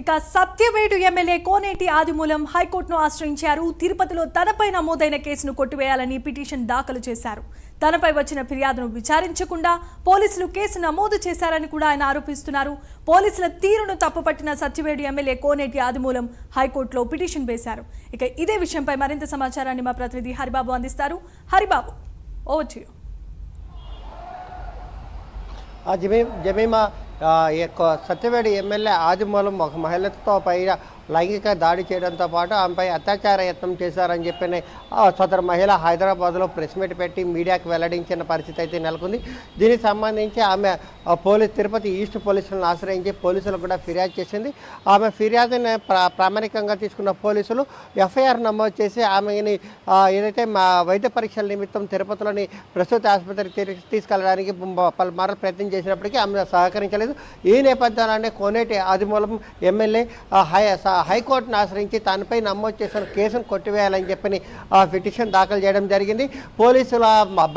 ఇక సత్యవేడు ఎమ్మెల్యే కోనేటి ఆదిమూలం హైకోర్టును ఆశ్రయించారు. తిరుపతిలో తనపై నమోదైన కేసును కొట్టివేయాలని పిటిషన్ దాఖలు చేశారు. తనపై వచ్చిన ఫిర్యాదును విచారించకుండా పోలీసులు కేసు నమోదు చేశారని కూడా ఆయన ఆరోపిస్తున్నారు. పోలీసుల తీరును తప్పుపట్టిన సత్యవేడు ఎమ్మెల్యే కోనేటి ఆదిమూలం హైకోర్టులో పిటిషన్ వేశారు. ఇక ఇదే విషయంపై మరింత సమాచారాన్ని మా ప్రతినిధి హరిబాబు అందిస్తారు. హరిబాబు ఓ జమీమా సత్యవేడి ఎమ్మెల్యే ఆదిమూలం ఒక మహిళతో పైన లైంగిక దాడి చేయడంతో పాటు ఆమెపై అత్యాచార యత్నం చేశారని చెప్పిన సదరు మహిళ హైదరాబాద్లో ప్రెస్ మీట్ పెట్టి మీడియాకు వెల్లడించిన పరిస్థితి అయితే నెలకొంది. దీనికి సంబంధించి ఆమె పోలీస్ తిరుపతి ఈస్ట్ పోలీసులను ఆశ్రయించి పోలీసులకు కూడా ఫిర్యాదు చేసింది. ఆమె ఫిర్యాదుని ప్రా ప్రామాణికంగా తీసుకున్న పోలీసులు ఎఫ్ఐఆర్ నమోదు చేసి ఆమెని ఏదైతే మా వైద్య పరీక్షల నిమిత్తం తిరుపతిలోని ప్రస్తుత ఆసుపత్రికి తిరిగి తీసుకెళ్ళడానికి పలుమార్లు ప్రయత్నం చేసినప్పటికీ ఆమె సహకరించలేదు. ఈ నేపథ్యంలోనే కోనేటి ఆదిమూలం ఎమ్మెల్యే హై హైకోర్టును ఆశ్రయించి తనపై నమోదు చేసిన కేసును కొట్టివేయాలని చెప్పని ఆ పిటిషన్ దాఖలు చేయడం జరిగింది. పోలీసుల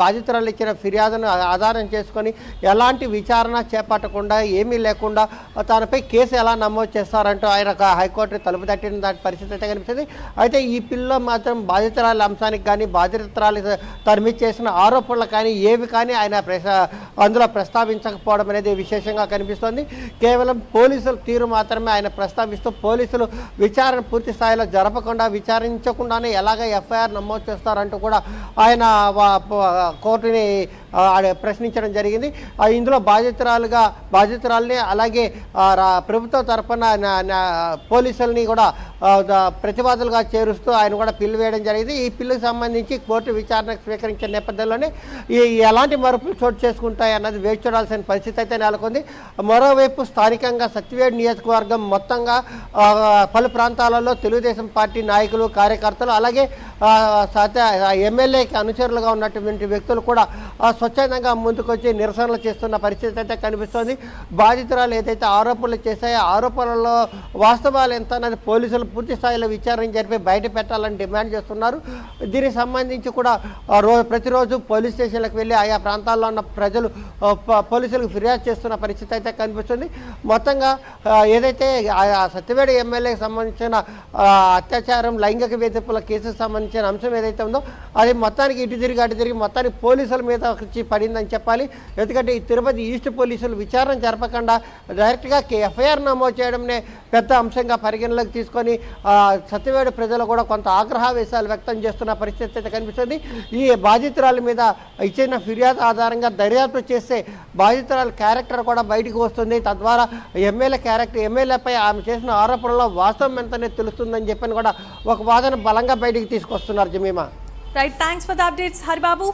బాధితురాలు ఇచ్చిన ఫిర్యాదును ఆధారం చేసుకొని ఎలాంటి విచారణ చేపట్టకుండా ఏమీ లేకుండా తనపై కేసు ఎలా నమోదు చేస్తారంటూ ఆయన హైకోర్టు తలుపు తట్టిన దాని పరిస్థితి అయితే కనిపిస్తుంది. అయితే ఈ పిల్ల మాత్రం బాధితురాల అంశానికి కానీ బాధితురాలి తన మీద చేసిన ఆరోపణలు కానీ ఏవి కానీ ఆయన ప్రశ అందులో ప్రస్తావించకపోవడం అనేది విశేషంగా కనిపిస్తోంది. కేవలం పోలీసుల తీరు మాత్రమే ఆయన ప్రస్తావిస్తూ పోలీసులు విచారణ పూర్తి స్థాయిలో జరపకుండా విచారించకుండానే ఎలాగ ఎఫ్ఐఆర్ నమోదు చేస్తారంటూ కూడా ఆయన కోర్టుని ప్రశ్నించడం జరిగింది. ఇందులో బాధితురాలుగా బాధితురాల్ని అలాగే రా- ప్రభుత్వ తరఫున పోలీసుల్ని కూడా ప్రతివాదులుగా చేరుస్తూ ఆయన కూడా పిల్లు వేయడం జరిగింది. ఈ పిల్లుకు సంబంధించి కోర్టు విచారణకు స్వీకరించిన నేపథ్యంలోనే ఈ ఎలాంటి మరుపులు చోటు చేసుకుంటాయి అన్నది వేచి చూడాల్సిన పరిస్థితి అయితే నెలకొంది. మరోవైపు స్థానికంగా సత్యవేడ్ నియోజకవర్గం మొత్తంగా పలు ప్రాంతాలలో తెలుగుదేశం పార్టీ నాయకులు కార్యకర్తలు అలాగే సత్య ఎమ్మెల్యేకి అనుచరులుగా ఉన్నటువంటి వ్యక్తులు కూడా స్వచ్ఛందంగా ముందుకొచ్చి నిరసనలు చేస్తున్న పరిస్థితి అయితే కనిపిస్తోంది. బాధితురాలు ఏదైతే ఆరోపణలు చేశాయో ఆరోపణల్లో వాస్తవాలు ఎంత అన్నది పోలీసులు పూర్తి స్థాయిలో విచారణ జరిపి బయట పెట్టాలని డిమాండ్ చేస్తున్నారు. దీనికి సంబంధించి కూడా రోజు ప్రతిరోజు పోలీస్ స్టేషన్లకు వెళ్ళి ఆయా ప్రాంతాల్లో ఉన్న ప్రజలు ప- పోలీసులకు ఫిర్యాదు చేస్తున్న పరిస్థితి అయితే కనిపిస్తుంది. మొత్తంగా ఏదైతే ఆ సత్యవేడ ఎమ్మెల్యేకి సంబంధించిన అత్యాచారం లైంగిక వేధింపుల కేసుకు సంబంధించిన అంశం ఏదైతే ఉందో అది మొత్తానికి ఇటు తిరిగి అటు తిరిగి మొత్తానికి పోలీసుల మీద వచ్చి పడిందని చెప్పాలి. ఎందుకంటే ఈ తిరుపతి ఈస్ట్ పోలీసులు విచారణ జరపకుండా డైరెక్ట్గా ఎఫ్ఐఆర్ నమోదు చేయడంనే పెద్ద అంశంగా పరిగణలోకి తీసుకొని సత్యవేడు ప్రజలు కూడా కొంత ఆగ్రహావేశాలు వ్యక్తం చేస్తున్న పరిస్థితి అయితే కనిపిస్తుంది. ఈ బాధితురాల మీద ఇచ్చిన ఫిర్యాదు ఆధారంగా దర్యాప్తు చేస్తే బాధితురాల క్యారెక్టర్ కూడా బయటికి వస్తుంది. తద్వారా ఎమ్మెల్యే క్యారెక్టర్ ఎమ్మెల్యేపై ఆమె చేసిన ఆరోపణలో వాస్తవం ఎంతనే తెలుస్తుందని చెప్పని కూడా ఒక వాదన బలంగా బయటికి తీసుకొస్తున్నారు Jemima. Right thanks for the updates Haribabu